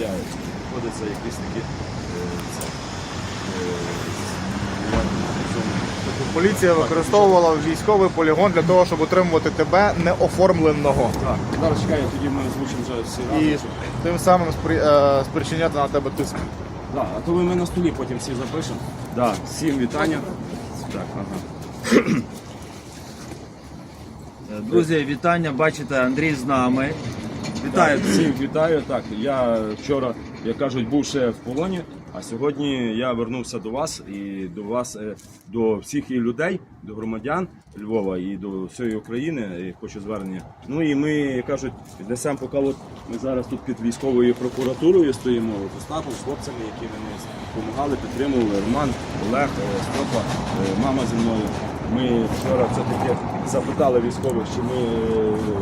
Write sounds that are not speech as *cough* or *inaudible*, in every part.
я входиться якісь такі е, е, Поліція використовувала військовий полігон для того, щоб утримувати тебе неоформленого. Так, зараз чекаю, тоді ми озвучимо вже всі І тим самим спри- е, спричиняти на тебе тиск. Да, а то ви ми на столі потім всі запишемо. Да, всім вітання. Так, ага. Друзі, вітання. Бачите, Андрій з нами. Вітаю всім вітаю. Так, я вчора, як кажуть, був ще в полоні, а сьогодні я вернувся до вас і до вас, е, до всіх і людей, до громадян Львова і до всієї України. І хочу звернення. Ну і ми як кажуть, несемо поки от ми зараз тут під військовою прокуратурою стоїмо Остапом, з хлопцями, які мені допомагали, підтримували. Роман, Олег, е, Степа, е, мама зі мною. Ми вчора все-таки запитали військових, чи ми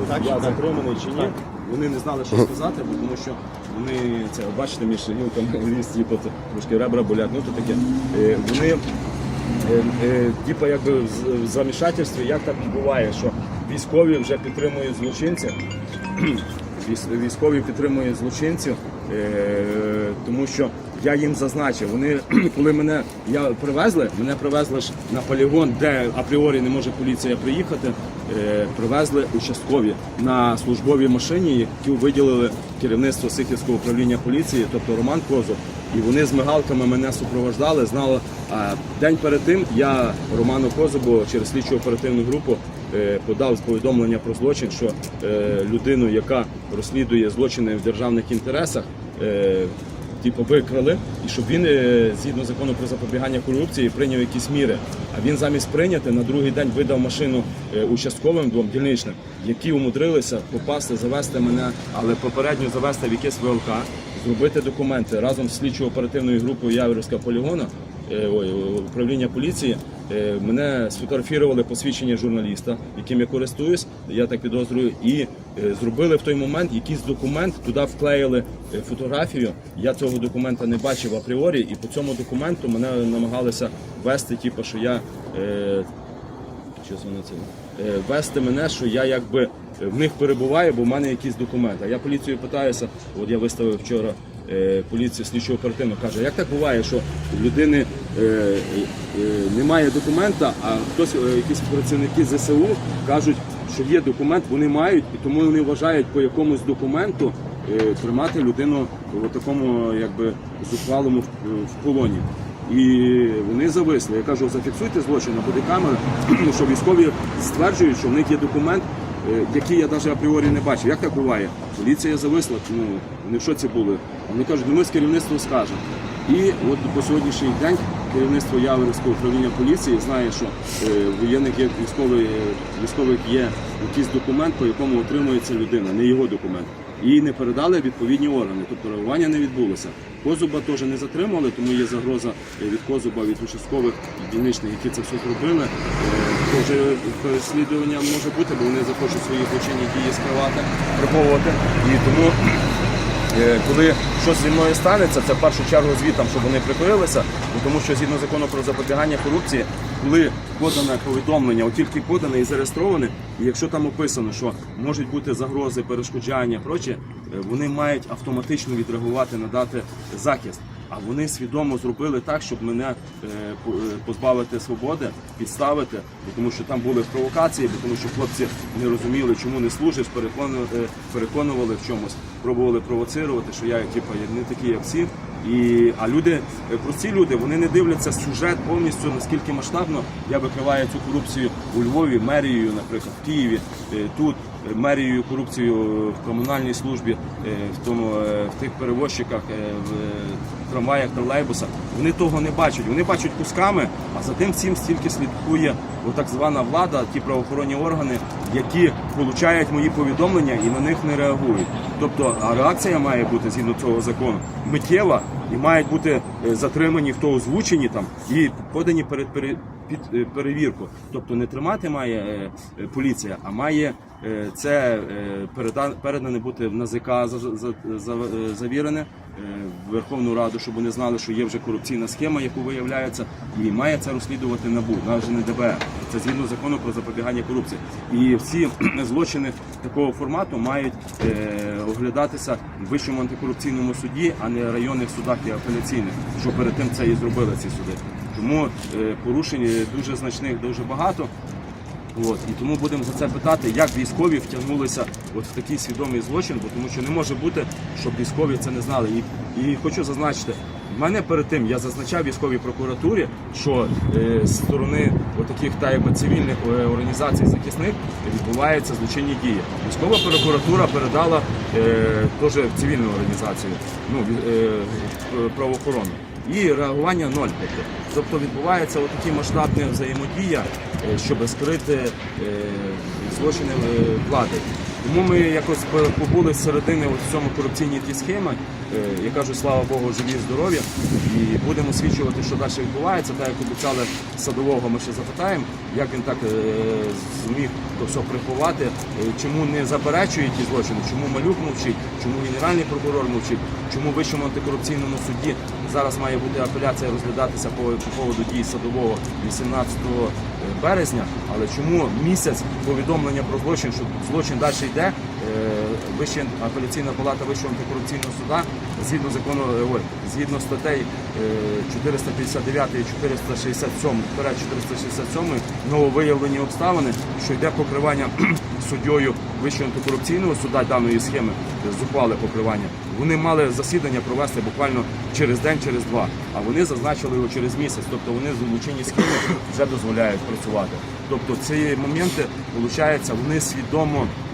Так, я так. затриманий чи ні. Вони не знали, що сказати, бо тому що вони це бачите між гілками *laughs* ліс, типу, трошки ребра болять. Ну то таке. Е, Вони е, е, типу, якби в замішательстві, як так буває, що військові вже підтримують злочинців. *clears throat* Військові підтримують злочинців, тому що я їм зазначив. Вони *clears throat* коли мене я привезли, мене привезли ж на полігон, де апріорі не може поліція приїхати. е, Привезли участкові на службовій машині, яку виділили керівництво Сихівського управління поліції, тобто Роман Козов. І вони з мигалками мене супроводжали. Знали, а день перед тим я Роману Козубу через слідчу оперативну групу е, подав повідомлення про злочин, що е, людину, яка розслідує злочини в державних інтересах, типу викрали, і щоб він е, згідно закону про запобігання корупції прийняв якісь міри. А він замість прийняти на другий день видав машину е, участковим двом дільничним, які умудрилися попасти, завести мене, але попередньо завести в якесь ВЛК, зробити документи разом з слідчо оперативною групою Яворівська полігона. е, Ой, управління поліції мене сфотографували посвідчення журналіста, яким я користуюсь, я так підозрюю, і е, зробили в той момент якийсь документ, туди вклеїли е, фотографію. Я цього документа не бачив апріорі, і по цьому документу мене намагалися вести, типу, що я е, це е, вести мене, що я якби е, в них перебуваю, бо в мене якісь документи. А я поліцію питаюся, от я виставив вчора е, поліцію слідчо оперативно, каже, як так буває, що людини е, е, немає документа, а хтось, е, якісь працівники ЗСУ кажуть, що є документ, вони мають, і тому вони вважають по якомусь документу е, тримати людину в такому якби зухвалому в, полоні. І вони зависли. Я кажу, зафіксуйте злочин на бодикамери, що військові стверджують, що в них є документ, е, який я навіть апріорі не бачив. Як так буває? Поліція зависла, ну вони в шоці були. Вони кажуть, ну ми з керівництвом скажемо. І от по сьогоднішній день керівництво Яворівського управління поліції знає, що е, в воєнних є військовий, військових є якийсь документ, по якому отримується людина, не його документ. Їй не передали відповідні органи, тобто реагування не відбулося. Козуба теж не затримали, тому є загроза е, від Козуба, від участкових дільничних, які це все зробили. Е, Теж переслідування може бути, бо вони захочуть свої злочинні дії скривати, приховувати. І тому Е, Коли щось зі мною станеться, це в першу чергу звітам, щоб вони прикрилися, тому що згідно закону про запобігання корупції, коли подане повідомлення, от тільки подане і зареєстроване, і якщо там описано, що можуть бути загрози, перешкоджання, проче, е, вони мають автоматично відреагувати, надати захист. А вони свідомо зробили так, щоб мене е, е, позбавити свободи, підставити, тому що там були провокації, тому що хлопці не розуміли, чому не служиш, переконували, переконували в чомусь, пробували провоцирувати, що я типу, не такий, як всі. І, а люди, е, прості люди, вони не дивляться сюжет повністю, наскільки масштабно я викриваю цю корупцію у Львові, мерією, наприклад, в Києві, е, тут е, мерією корупцію в комунальній службі, в тому в тих перевозчиках, в трамваях, тролейбусах. Вони того не бачать. Вони бачать кусками, а за тим всім стільки слідкує так звана влада, ті правоохоронні органи, які получають мої повідомлення і на них не реагують. Тобто, а реакція має бути згідно цього закону миттєва і мають бути е, затримані, хто озвучені там і подані перед пере- під е, перевірку. Тобто не тримати має е, е, поліція, а має це передане бути в НАЗК за- за- за- завірене в Верховну Раду, щоб вони знали, що є вже корупційна схема, яку виявляється, і має це розслідувати НАБУ, навіть не ДБР. Це згідно закону про запобігання корупції. І всі *clears throat* злочини такого формату мають оглядатися в вищому антикорупційному суді, а не районних судах і апеляційних, що перед тим це і зробили ці суди. Тому е, порушень дуже значних дуже багато. От, і тому будемо за це питати, як військові втягнулися от в такий свідомий злочин, бо тому що не може бути, щоб військові це не знали. І, і хочу зазначити, в мене перед тим я зазначав військовій прокуратурі, що е, з сторони таких та якби цивільних е, організацій захисних відбуваються злочинні дії. Військова прокуратура передала е, теж цивільну організацію, ну е, правоохорону. І реагування ноль. Тобто, відбувається отакі масштабні взаємодія, е, щоб скрити е, злочини е, влади. Тому ми якось побули з середини в цьому корупційній ті схеми. Е, Я кажу, слава Богу, живі, здорові. І будемо освічувати, що далі відбувається. Так як обіцяли садового, ми ще запитаємо, як він так е, зміг то все приховати, е, чому не заперечує ті злочини, чому малюк мовчить, чому генеральний прокурор мовчить, чому вищому антикорупційному суді зараз має бути апеляція розглядатися по, по поводу дій садового 18 березня, але чому місяць повідомлення про злочин, що злочин далі йде, Вища апеляційна палата Вищого антикорупційного суда згідно закону, е, згідно статей е, 459 і 467, 467 нововиявлені обставини, що йде покривання *clears throat* суддєю Вищого антикорупційного суда даної схеми, е, зухвале покривання. Вони мали засідання провести буквально через день, через два, а вони зазначили його через місяць. Тобто вони з злочинні схеми вже дозволяють працювати. Тобто ці моменти, виходить, вони свідомо е,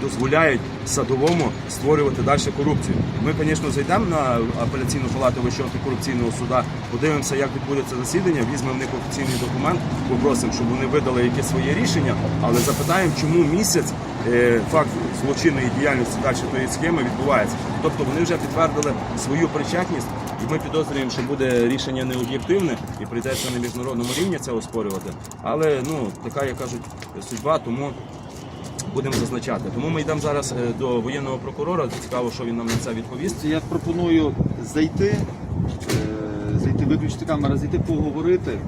дозволяють садовому створювати далі корупцію. Ми, звісно, зайдемо на апеляційну палату Вищого антикорупційного суда, подивимося, як відбудеться засідання, візьмемо в них офіційний документ, попросимо, щоб вони видали якесь своє рішення, але запитаємо, чому місяць е, факт злочинної діяльності далі тої схеми відбувається. Тобто вони вже підтвердили свою причетність. І ми підозрюємо, що буде рішення необ'єктивне і прийдеться на міжнародному рівні це оспорювати. Але ну така, як кажуть, судьба, тому будемо зазначати. Тому ми йдемо зараз е, до воєнного прокурора. Цікаво, що він нам на це відповість. Я пропоную зайти, е, зайти, виключити камеру, зайти поговорити,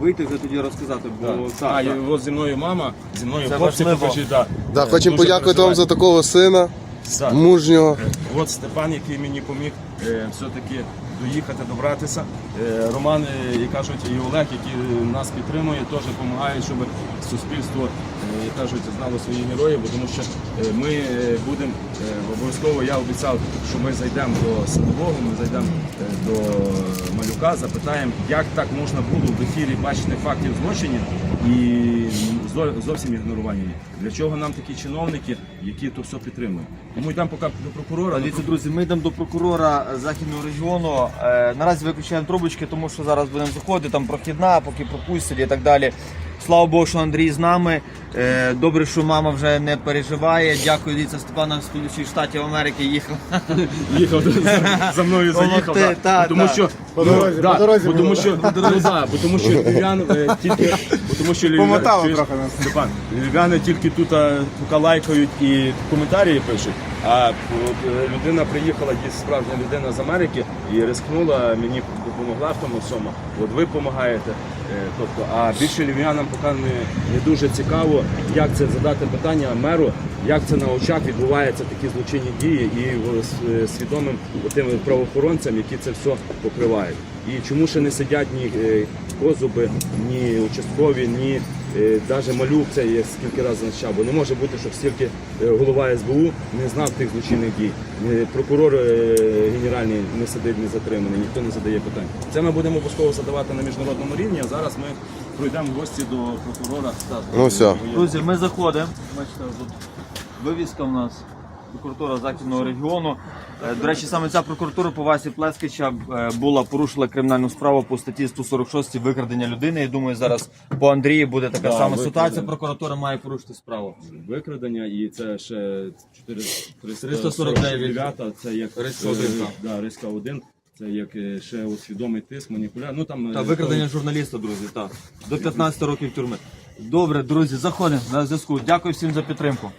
вийти вже тоді розказати. Бо так, а, так. от зі мною мама, зі мною Це хлопці покажіть. Да. Да, Е, хочемо подякувати вам за такого сина, Да. мужнього. От Степан, який мені поміг е, все-таки доїхати, добратися. Е, Роман е, і кажуть, і Олег, які нас підтримує, теж допомагають, щоб суспільство, як кажуть, знало своїх героїв, бо тому що е, ми е, будемо е, обов'язково. Я обіцяв, що ми зайдемо до садового, ми зайдемо е, до малюка, запитаємо, як так можна було в ефірі бачити фактів злочинів і зовсім ігнорування. Для чого нам такі чиновники, які то все підтримують? Тому йдемо поки до прокурора. Дивіться, друзі, ми йдемо до прокурора західного регіону. Е, наразі виключаємо трубочки, тому що зараз будемо заходити, там прохідна, поки пропустять і так далі. Слава Богу, що Андрій з нами. Е, добре, що мама вже не переживає. Дякую, дивіться, Степана з Сполучених Штатів Америки їхав. *laughs* їхав за- мною заїхав. Да. та, тому та. що По дорозі, да, по дорозі бо тому було. що ну, да, бо тому що львів'ян е, тільки бо тому що львів'ян- Помотало чуєш, трохи нас. Степан, львів'яни тільки тут а, лайкають і коментарі пишуть. А е, людина приїхала, дійсно справжня людина з Америки і рискнула, мені допомогла в тому всьому. От ви допомагаєте. Е, Тобто, а більше львів'янам поки не, не дуже цікаво, як це задати питання меру, як це на очах відбуваються такі злочинні дії і е, свідомим тим правоохоронцям, які це все покривають. І чому ще не сидять ні козуби, ні участкові, ні навіть малюк, це я скільки разів зазначав, бо не може бути, щоб стільки е, голова СБУ не знав тих злочинних дій. Е, Прокурор е, генеральний не сидить, не затриманий, ніхто не задає питань. Це ми будемо обов'язково задавати на міжнародному рівні. А зараз ми пройдемо в гості до прокурора. Ну все. Друзі, ми заходимо. Бачите, тут вивіска в нас. Прокуратура Західного регіону. Е, До речі, саме ця прокуратура по Васі Плескича е, була порушила кримінальну справу по статті 146 викрадення людини. Я думаю, зараз по Андрії буде така Да, сама викрадення. ситуація. Прокуратура має порушити справу. Викрадення і це ще 4, 349. це як Риска е, один. Да, риска 1. Це як е, ще от свідомий тиск, маніпуляція. Ну там Та е, викрадення журналіста, друзі, так. До 15 років тюрми. Добре, друзі, заходимо на зв'язку. Дякую всім за підтримку.